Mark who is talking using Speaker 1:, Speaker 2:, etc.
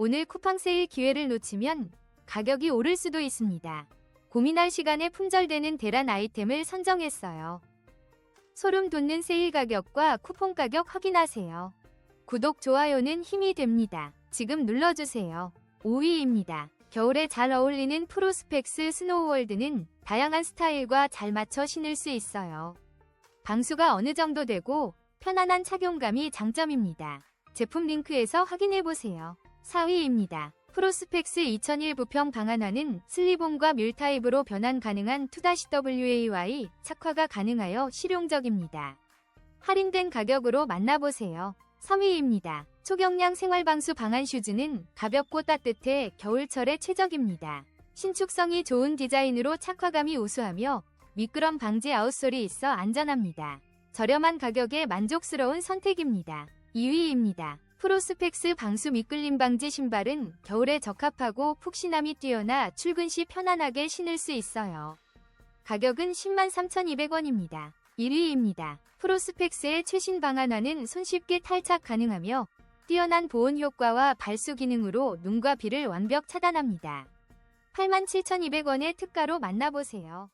Speaker 1: 오늘 쿠팡 세일 기회를 놓치면 가격이 오를 수도 있습니다. 고민할 시간에 품절되는 대란 아이템을 선정했어요. 소름 돋는 세일 가격과 쿠폰 가격 확인하세요. 구독, 좋아요는 힘이 됩니다. 지금 눌러주세요. 5위입니다. 겨울에 잘 어울리는 프로스펙스 스노우월드는 다양한 스타일과 잘 맞춰 신을 수 있어요. 방수가 어느 정도 되고 편안한 착용감이 장점입니다. 제품 링크에서 확인해보세요. 4위입니다. 프로스펙스 2001 부평 방한화는 슬리본과 뮬 타입으로 변환 가능한 2-WAY 착화가 가능하여 실용적입니다. 할인된 가격으로 만나보세요. 3위입니다. 초경량 생활방수 방한 슈즈는 가볍고 따뜻해 겨울철에 최적입니다. 신축성이 좋은 디자인으로 착화감이 우수하며 미끄럼 방지 아웃솔이 있어 안전합니다. 저렴한 가격에 만족스러운 선택입니다. 2위입니다. 프로스펙스 방수 미끌림 방지 신발은 겨울에 적합하고 푹신함이 뛰어나 출근 시 편안하게 신을 수 있어요. 가격은 103,200원입니다. 1위입니다. 프로스펙스의 최신 방한화는 손쉽게 탈착 가능하며 뛰어난 보온 효과와 발수 기능으로 눈과 비를 완벽 차단합니다. 87,200원의 특가로 만나보세요.